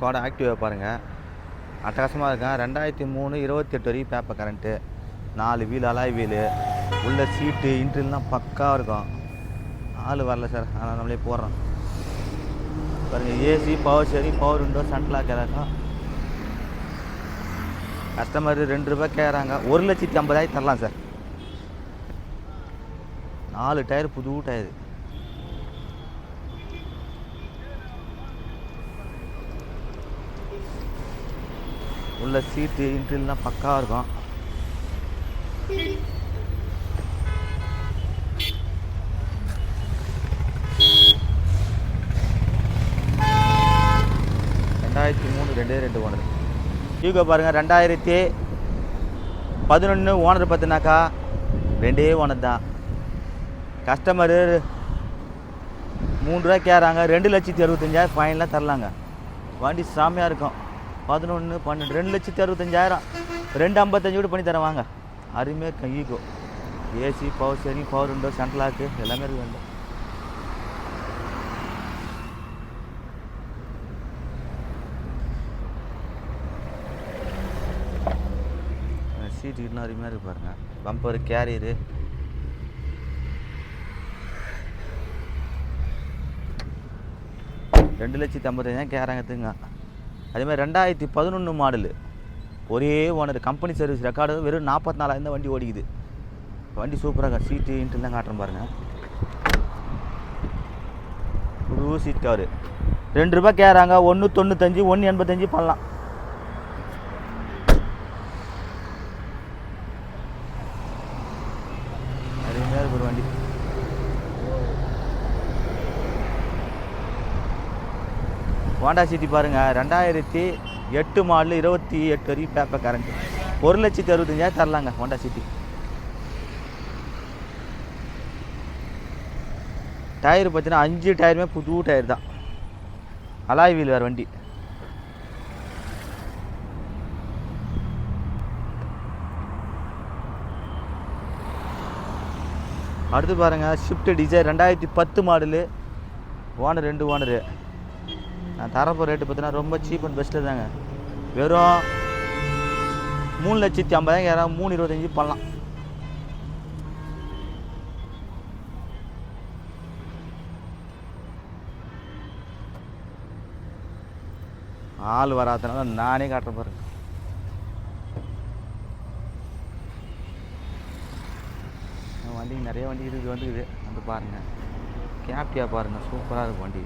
Squad ஆக்டிவாக பாருங்கள் அட்டகாசமாக இருக்கேன் ரெண்டாயிரத்தி மூணு இருபத்தெட்டு வரைக்கும் பேப்பர் கரண்ட்டு நாலு வீல் அலாய் வீல். உள்ள சீட்டு இன்ட்ரில்லாம் பக்காவாக இருக்கும். ஆள் வரல சார் ஆனால் நம்மளே போடுறோம். பாருங்கள் ஏசி பவர் சரி பவர் விண்டோ சென்ட்லாக் எல்லாருக்கும். கஸ்டமர் ரெண்டு ரூபாய் கேட்குறாங்க ஒரு லட்சத்தி ஐம்பதாயிரம் தரலாம் சார் நாலு டயர் புது டயர் உள்ள சீட்டு இன்ட்ரில்லாம் பக்காவாக இருக்கும். ரெண்டாயிரத்தி மூணு ரெண்டே ரெண்டு ஓனர். யூகோ பாருங்கள் ரெண்டாயிரத்தி பதினொன்று ஓனர் பார்த்தினாக்கா ரெண்டே ஓனர் தான். கஸ்டமரு மூணு ரூபா கேட்குறாங்க ரெண்டு லட்சத்தி அறுபத்தஞ்சாயிரம் ஃபைனலாக தரலாங்க. வண்டி செம்மையாக இருக்கும். பதினொன்று பன்னெண்டு ரெண்டு லட்சத்தி அறுபத்தஞ்சாயிரம். ரெண்டு ஐம்பத்தஞ்சு கூட பண்ணி தரேன் வாங்க. அருமையாக இருக்கும் Eeco. AC power steering power window central lock எல்லாமே இருக்கு வேண்டும் சீட்டு இன்னும் அருமையாக இருக்கு பாருங்க. பம்பர் கேரியரு ரெண்டு லட்சத்தி ஐம்பத்தஞ்சாயிரம் கேரங்கத்துங்க அதேமாதிரி ரெண்டாயிரத்தி பதினொன்று மாடலு. ஒரே ஓனர் கம்பெனி சர்வீஸ் ரெக்கார்டு வெறும் நாற்பத்தி நாலாயிரம் தான் வண்டி ஓடிக்குது. வண்டி சூப்பராக சீட்டு இன்ட்டுலாம் காட்டுறேன் பாருங்கள் புது சீட் கவரு ரெண்டு ரூபாய் கேட்குறாங்க. ஒன்று தொண்ணூத்தஞ்சு ஒன்று எண்பத்தஞ்சு பண்ணலாம் அருமையாக இருக்கு ஒரு வண்டி ஹோண்டா சிட்டி பாருங்கள் ரெண்டாயிரத்தி எட்டு மாடல் இருபத்தி எட்டு வரைக்கும் பேப்பர் கரண்ட் ஒரு லட்சத்தி அறுபத்தஞ்சாயிரம் தரலாங்க ஹோண்டா சிட்டி. டயர் பார்த்தீங்கன்னா அஞ்சு டயருமே புது டயர் தான். அலாய் வீல் வேறு வண்டி. அடுத்து பாருங்கள் ஷிஃப்ட் டிசைர் ரெண்டாயிரத்தி பத்து மாடலு. ஓனர் ரெண்டு ஓனரு நான் தரப்போ ரேட்டு பார்த்தீங்கன்னா ரொம்ப சீப் அண்ட் பெஸ்ட்டு தாங்க. வெறும் மூணு லட்சத்தி ஐம்பதாயிரம் யாராவது மூணு இருபத்தஞ்சி பண்ணலாம். ஆள் வராதனால நானே காட்டுற பாருங்க. வண்டி நிறைய வண்டி இருக்குது வந்துக்குது வந்து பாருங்கள் கேப்டியாக பாருங்கள் சூப்பராக இருக்கும் வண்டி.